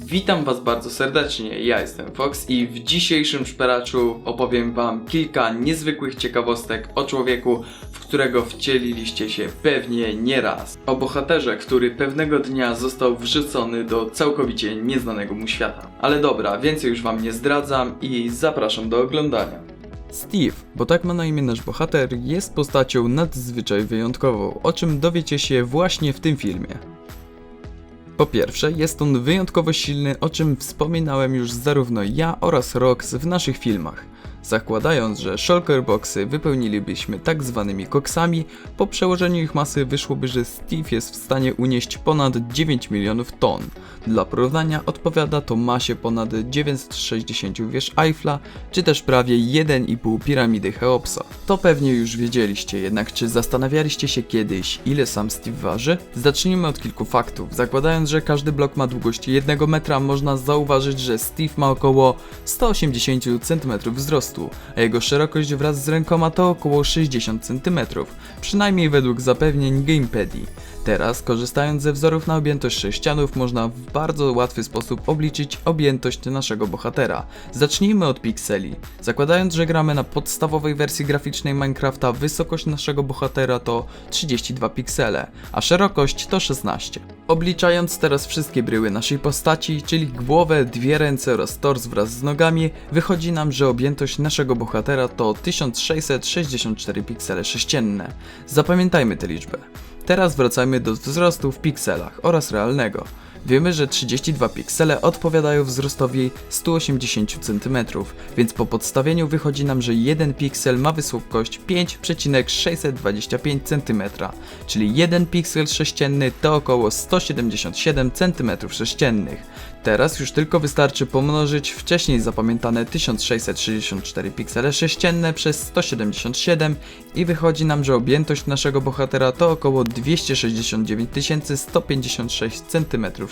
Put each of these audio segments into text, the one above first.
Witam Was bardzo serdecznie, ja jestem Fox i w dzisiejszym szperaczu opowiem Wam kilka niezwykłych ciekawostek o człowieku, w którego wcieliliście się pewnie nie raz. O bohaterze, który pewnego dnia został wrzucony do całkowicie nieznanego mu świata. Ale dobra, więcej już Wam nie zdradzam i zapraszam do oglądania. Steve, bo tak ma na imię nasz bohater, jest postacią nadzwyczaj wyjątkową, o czym dowiecie się właśnie w tym filmie. Po pierwsze, jest on wyjątkowo silny, o czym wspominałem już zarówno ja oraz Rox w naszych filmach. Zakładając, że shulker boxy wypełnilibyśmy tak zwanymi koksami, po przełożeniu ich masy wyszłoby, że Steve jest w stanie unieść ponad 9 milionów ton. Dla porównania odpowiada to masie ponad 960 wież Eiffla, czy też prawie 1,5 piramidy Cheopsa. To pewnie już wiedzieliście, jednak czy zastanawialiście się kiedyś, ile sam Steve waży? Zacznijmy od kilku faktów. Zakładając, że każdy blok ma długość 1 metra, można zauważyć, że Steve ma około 180 cm wzrostu, a jego szerokość wraz z rękoma to około 60 cm, przynajmniej według zapewnień Gamepedii. Teraz, korzystając ze wzorów na objętość sześcianów, można w bardzo łatwy sposób obliczyć objętość naszego bohatera. Zacznijmy od pikseli. Zakładając, że gramy na podstawowej wersji graficznej Minecrafta, wysokość naszego bohatera to 32 piksele, a szerokość to 16. Obliczając teraz wszystkie bryły naszej postaci, czyli głowę, dwie ręce oraz tors wraz z nogami, wychodzi nam, że objętość naszego bohatera to 1664 piksele sześcienne. Zapamiętajmy tę liczbę. Teraz wracajmy do wzrostu w pikselach oraz realnego. Wiemy, że 32 piksele odpowiadają wzrostowi 180 cm, więc po podstawieniu wychodzi nam, że 1 piksel ma wysokość 5,625 cm, czyli 1 piksel sześcienny to około 177 cm3. Teraz już tylko wystarczy pomnożyć wcześniej zapamiętane 1664 piksele sześcienne przez 177 i wychodzi nam, że objętość naszego bohatera to około 269 156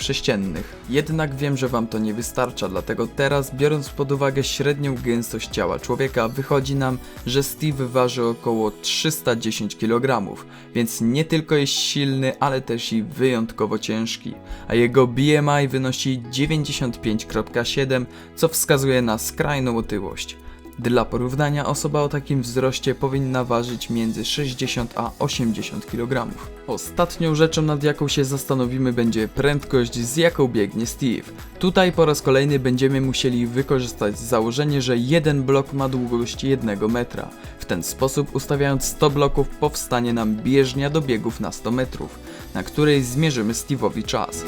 cm3. Jednak wiem, że wam to nie wystarcza, dlatego teraz biorąc pod uwagę średnią gęstość ciała człowieka, wychodzi nam, że Steve waży około 310 kg, więc nie tylko jest silny, ale też i wyjątkowo ciężki, a jego BMI wynosi 95,7, co wskazuje na skrajną otyłość. Dla porównania osoba o takim wzroście powinna ważyć między 60 a 80 kg. Ostatnią rzeczą nad jaką się zastanowimy będzie prędkość z jaką biegnie Steve. Tutaj po raz kolejny będziemy musieli wykorzystać założenie, że jeden blok ma długość 1 metra. W ten sposób ustawiając 100 bloków powstanie nam bieżnia do biegów na 100 metrów, na której zmierzymy Steve'owi czas.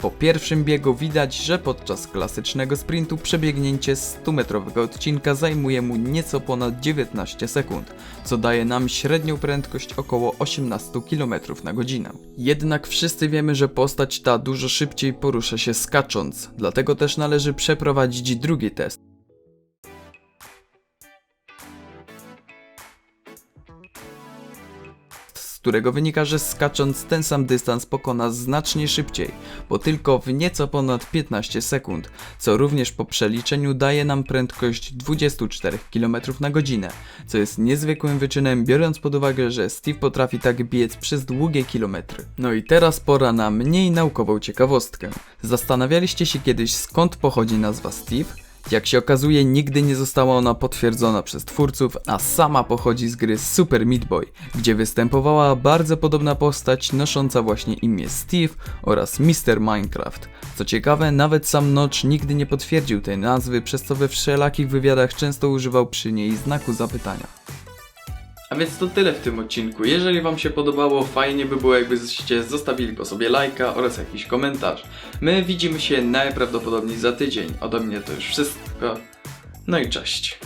Po pierwszym biegu widać, że podczas klasycznego sprintu przebiegnięcie 100-metrowego odcinka zajmuje mu nieco ponad 19 sekund, co daje nam średnią prędkość około 18 km na godzinę. Jednak wszyscy wiemy, że postać ta dużo szybciej porusza się skacząc, dlatego też należy przeprowadzić drugi test. Z którego wynika, że skacząc ten sam dystans pokona znacznie szybciej, bo tylko w nieco ponad 15 sekund, co również po przeliczeniu daje nam prędkość 24 km na godzinę, co jest niezwykłym wyczynem biorąc pod uwagę, że Steve potrafi tak biec przez długie kilometry. No i teraz pora na mniej naukową ciekawostkę. Zastanawialiście się kiedyś skąd pochodzi nazwa Steve? Jak się okazuje, nigdy nie została ona potwierdzona przez twórców, a sama pochodzi z gry Super Meat Boy, gdzie występowała bardzo podobna postać nosząca właśnie imię Steve oraz Mr. Minecraft. Co ciekawe, nawet sam Notch nigdy nie potwierdził tej nazwy, przez co we wszelakich wywiadach często używał przy niej znaku zapytania. A więc to tyle w tym odcinku. Jeżeli Wam się podobało, fajnie by było jakbyście zostawili po sobie lajka oraz jakiś komentarz. My widzimy się najprawdopodobniej za tydzień. Ode mnie to już wszystko. No i cześć.